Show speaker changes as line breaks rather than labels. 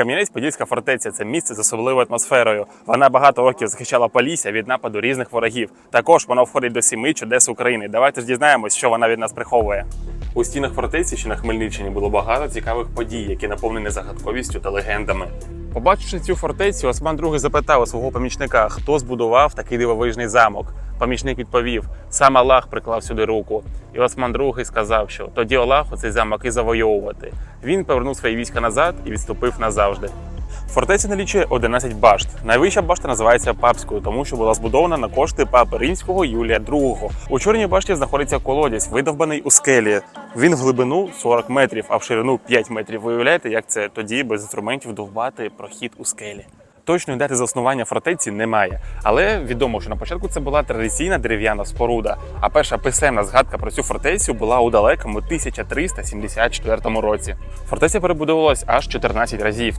Кам'янець-Подільська фортеця це місце з особливою атмосферою. Вона багато років захищала Полісся від нападу різних ворогів. Також вона входить до сіми чудес України. Давайте ж дізнаємось, що вона від нас приховує. У стінах фортеці, що на Хмельниччині, було багато цікавих подій, які наповнені загадковістю та легендами. Побачивши цю фортецю, Осман II запитав у свого помічника, хто збудував такий дивовижний замок. Помічник відповів: сам Аллах приклав сюди руку. І Осман II сказав, що тоді Аллаху цей замок і завойовувати. Він повернув свої війська назад і відступив назавжди. Фортеця налічує 11 башт. Найвища башта називається папською, тому що була збудована на кошти папи римського Юлія II. У чорній башті знаходиться колодязь, видовбаний у скелі. Він в глибину 40 метрів, а в ширину 5 метрів. Ви уявляєте, як це тоді без інструментів довбати прохід у скелі? Точної дати заснування фортеці немає, але відомо, що на початку це була традиційна дерев'яна споруда. А перша писемна згадка про цю фортецю була у далекому 1374 році. Фортеця перебудовувалась аж 14 разів.